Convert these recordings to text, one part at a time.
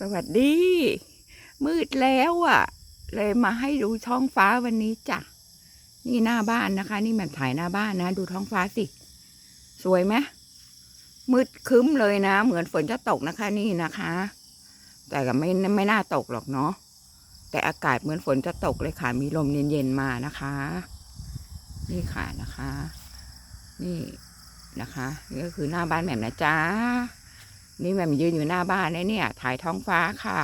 สวัสดี มืดแล้วอะ เลยมาให้ดูท้องฟ้าวันนี้จ้ะ นี่หน้าบ้านนะคะ นี่แบบถ่ายหน้าบ้านนะ ดูท้องฟ้าสิ สวยไหมมืดคึ้มเลยนะ เหมือนฝนจะตกนะคะนี่นะคะ แต่ก็ไม่ไม่น่าตกหรอกเนาะแต่อากาศเหมือนฝนจะตกเลยค่ะ มีลมเย็นๆมานะคะ นี่ค่ะนะคะ นี่นะคะ นี่ก็คือหน้าบ้านแหมนะจ๊ะ นี่แม่มยืนอยู่หน้าบ้านเนะเนี่ย ถ่ายท้องฟ้าค่ะ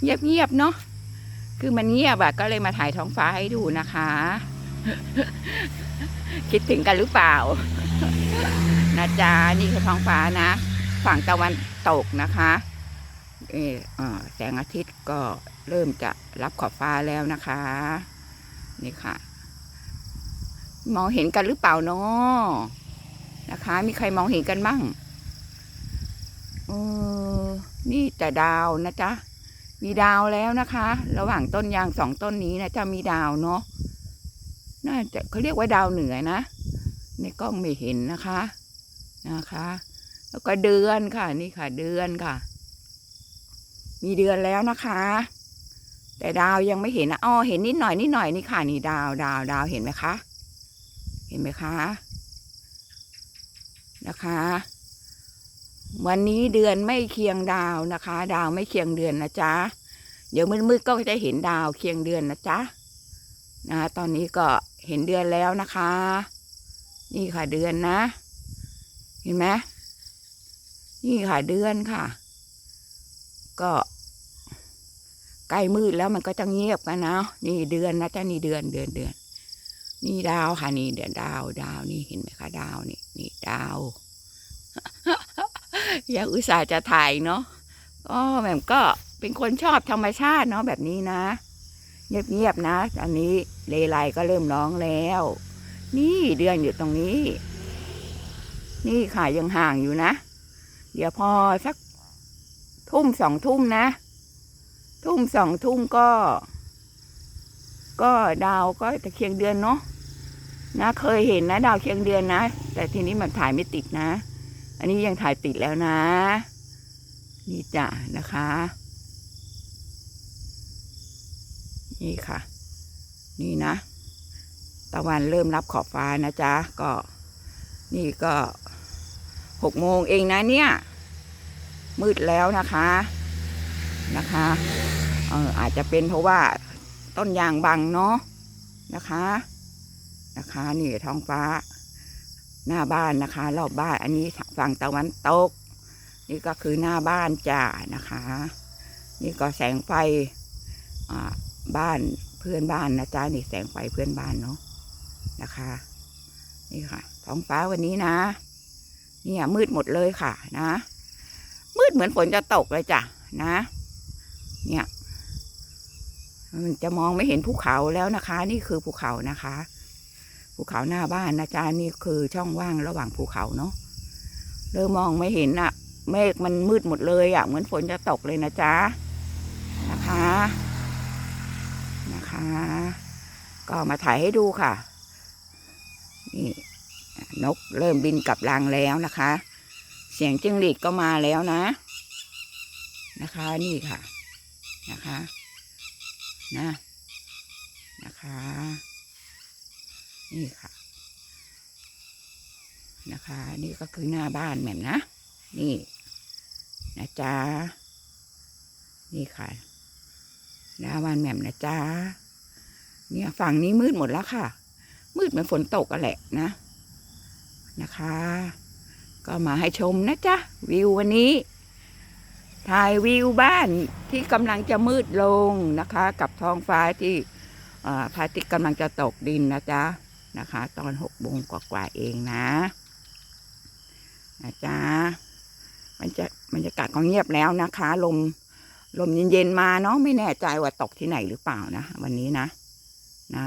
เงียบๆเนาะคือมันเงียบอะก็เลยมาถ่ายท้องฟ้าให้ดูนะคะ คิดถึงกันหรือเปล่านะจ๊ะนี่คือท้องฟ้านะ ฝั่งตะวันตกนะคะเออแสงอาทิตย์ก็เริ่มจะรับขอบฟ้าแล้วนะคะ นี่ค่ะ มองเห็นกันหรือเปล่าเนาะนะคะ มีใครมองเห็นกันบ้าง ออนี่แต่ดาวนะจ๊ะ มีดาวแล้วนะคะ ระหว่างต้นยางสองต้นนี้นะจะมีดาวเนาะ น่าจะเขาเรียกว่าดาวเหนือนะ ในกล้องไม่เห็นนะคะ นะคะ แล้วก็เดือนค่ะ นี่ค่ะ เดือนค่ะ มีเดือนแล้วนะคะ แต่ดาวยังไม่เห็นนะอ๋อเห็นนิดหน่อยนิดหน่อยนี่ค่ะ นี่ดาวดาวดาวเห็นไหมคะ เห็นไหมคะ นะคะ วันนี้เดือนไม่เคียงดาวนะคะ ดาวไม่เคียงเดือนนะจ๊ะ เดี๋ยวมืดๆก็จะเห็นดาวเคียงเดือนนะจ๊ะนะตอนนี้ก็เห็นเดือนแล้วนะคะ นี่ค่ะเดือนนะ เห็นไหมนี่ค่ะเดือนค่ะ ก็ใกล้มืดแล้วมันก็จะเงียบกันนะนี่เดือนนะจ๊ะนี่เดือนเดือนเดือน นี่ดาวค่ะนี่เดือนดาวดาวนี่เห็นไหมคะดาวนี่นี่ดาว อยากอุตส่าห์จะถ่ายเนาะก็แบบก็เป็นคนชอบธรรมชาติเนาะแบบนี้นะ เงียบๆนะตอนนี้เลไลก็เริ่มร้องแล้ว นี่เดือนอยู่ตรงนี้ นี่ค่ะยังห่างอยู่นะ เดี๋ยวพอสักทุ่มสองทุ่มนะ ทุ่มสองทุ่มก็ ก็ดาวก็ตะเคียงเดือนเนาะนะเคยเห็นนะ ดาวเคียงเดือนนะ แต่ทีนี้มันถ่ายไม่ติดนะ อันนี้ยังถ่ายติดแล้วนะ นี่จ้ะนะคะ นี่ค่ะ นี่นะ ตะวันเริ่มรับขอบฟ้านะจ๊ะ ก็ นี่ก็หกโมงเองนะเนี่ย มืดแล้วนะคะนะคะเอออาจจะเป็นเพราะว่าต้นยางบังเนาะนะคะ นะคะ นี่ท้องฟ้า หน้าบ้านนะคะ รอบบ้านอันนี้ฝั่งตะวันตก นี่ก็คือหน้าบ้านจ้านะคะ นี่ก็แสงไฟบ้านเพื่อนบ้านนะจ๊ะนี่แสงไฟเพื่อนบ้านเนาะนะคะ นี่ค่ะ ท้องฟ้าวันนี้นะ เนี่ยมืดหมดเลยค่ะนะ มืดเหมือนฝนจะตกเลยจ้ะนะ เนี่ยมันจะมองไม่เห็นภูเขาแล้วนะคะ นี่คือภูเขานะคะ ภูเขาหน้าบ้านนะจ๊ะนี่คือช่องว่างระหว่างภูเขาเนาะเริ่มมองไม่เห็นอะเมฆมันมืดหมดเลยอะเหมือนฝนจะตกเลยนะจ๊ะนะคะนะคะ ก็มาถ่ายให้ดูค่ะนี่นกเริ่มบินกลับรังแล้วนะคะ เสียงจิ้งหรีดก็มาแล้วนะ นะคะนี่ค่ะนะคะนะนะคะ นี่ค่ะ นะคะ นี่ก็คือหน้าบ้านแหม่มนะ นี่นะจ๊ะ นี่ค่ะ หน้าบ้านแหม่มนะจ๊ะ เนี่ยฝั่งนี้มืดหมดแล้วค่ะ มืดเหมือนฝนตกกันแหละนะ นะคะ ก็มาให้ชมนะจ๊ะ วิววันนี้ถ่ายวิวบ้านที่กำลังจะมืดลงนะคะ กับท้องฟ้าที่พระอาทิตย์กำลังจะตกดินนะจ๊ะ นะคะ ตอนหกโมงกว่าๆเองนะนะจ๊ะมันจะบรรยากาศก็เงียบแล้วนะคะ ลมลมเย็นๆมาเนาะไม่แน่ใจว่าตกที่ไหนหรือเปล่านะวันนี้นะนะ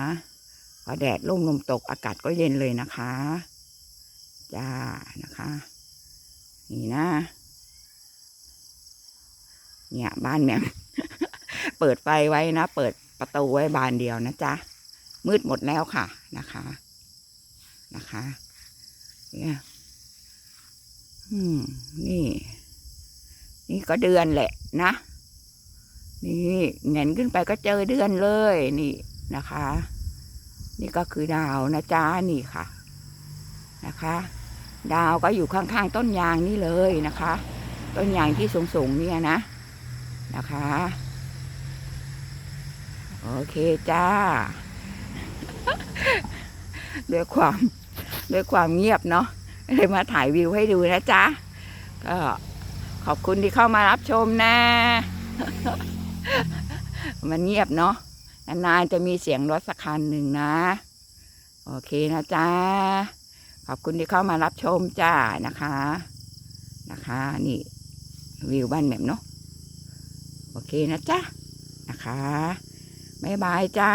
พอแดดร่มลมตกอากาศก็เย็นเลยนะคะจ้านะคะ นี่นะ เนี่ยบ้านแม่เปิดไฟไว้นะ เปิดประตูไว้บานเดียวนะจ๊ะ มืดหมดแล้วค่ะนะคะนะคะเนี่ยอืมนี่ นี่ก็เดือนแหละนะ นี่เงนขึ้นไปก็เจอเดือนเลยนี่นะคะ นี่ก็คือดาวนะจ๊ะนี่ค่ะนะคะ ดาวก็อยู่ข้างๆต้นยางนี่เลยนะคะ ต้นยางที่สูงๆเนี่ยนะนะคะ โอเคจ้า ด้วยความด้วยความเงียบเนาะเลยมาถ่ายวิวให้ดูนะจ๊ะ ก็ขอบคุณที่เข้ามารับชมนะ มันเงียบเนาะนานๆจะมีเสียงรถสักคันหนึ่งนะ โอเคนะจ๊ะ ขอบคุณที่เข้ามารับชมจ้านะคะ นะคะ นี่ วิวบ้านแหม่มเนาะโอเคนะจ๊ะ นะคะ บ๊ายบายจ้า